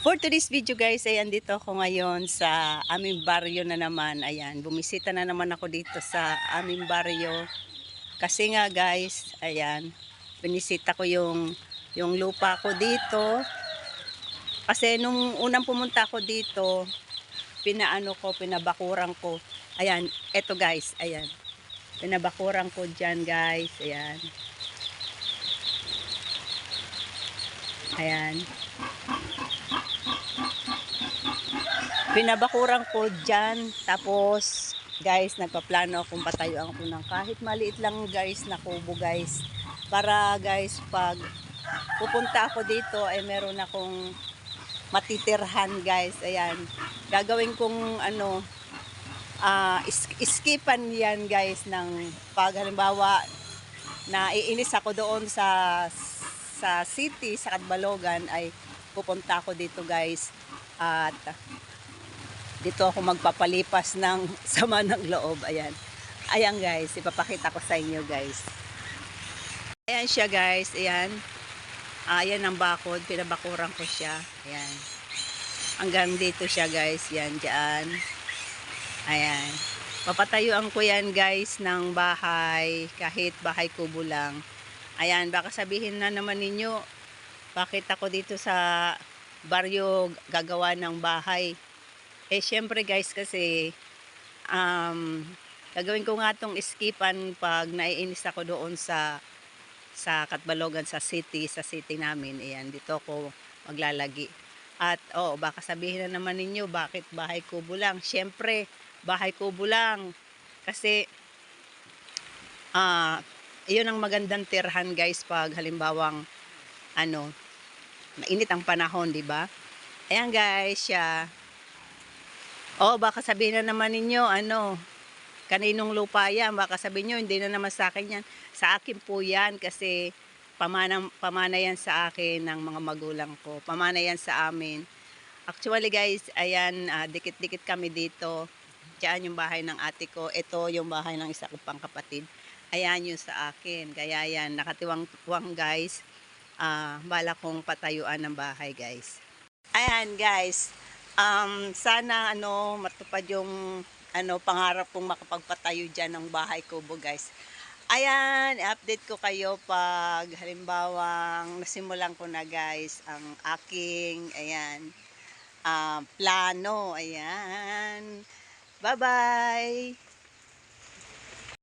For today's video guys, ayan dito ako ngayon sa aming baryo na naman. Ayan, bumisita na naman ako dito sa aming baryo. Kasi nga guys, ayan, binisita ko yung, yung lupa ko dito. Kasi nung unang pumunta ako dito, pinaano ko, pinabakuran ko. Ayan, eto guys, ayan. Pinabakuran ko dyan guys, ayan. Ayan. Pinabakuran ko dyan. Tapos, guys, nagpaplano akong patayuan ko ng kahit maliit lang guys na kubo guys. Para guys, pag pupunta ako dito, ay meron akong matitirhan guys. Ayan. Gagawin kong ano, ah is- iskipan yan guys ng pag halimbawa na iinis ako doon sa sa city, sa Katbalogan ay pupunta ako dito guys at dito ako magpapalipas ng sama ng loob. Ayan. Ayan guys, ipapakita ko sa inyo guys. Ayan siya guys, ayan. Ayan ang bakod, pinabakuran ko siya. Ayan. Hanggang dito siya guys, yan dyan. Ayan. Papatayuan ko yan guys ng bahay, kahit bahay kubo lang. Ayan, baka sabihin na naman ninyo, bakit ako dito sa baryo gagawa ng bahay? Eh, syempre guys, kasi um, gagawin ko nga tong iskipan pag naiinis ako doon sa sa Katbalogan, sa city, sa city namin. Ayan, dito ako maglalagi. At, oh, baka sabihin na naman ninyo, bakit bahay kubo lang? Syempre, bahay kubo lang. Kasi, ah, yun ang magandang tirhan guys pag halimbawang ano, mainit ang panahon, di ba? Ayan guys, siya. Oh, baka sabihin na naman ninyo, ano, kaninong lupa yan. Baka sabihin nyo, hindi na naman sa akin yan. Sa akin po yan kasi pamana, pamana yan sa akin ng mga magulang ko. Pamana yan sa amin. Actually guys, ayan, ah, dikit-dikit kami dito. Diyan yung bahay ng ate ko. Ito yung bahay ng isa ko pang kapatid. Ayan yung sa akin. Kaya yan, nakatiwang-tuwang guys. Ah, bala kong patayuan ng bahay guys. Ayan guys, um, sana ano matupad yung ano pangarap kong makapagpatayo diyan ng bahay kubo guys. Ayan, update ko kayo pag halimbawang nasimulan ko na guys ang aking ayan ah, plano. Ayan. Bye-bye.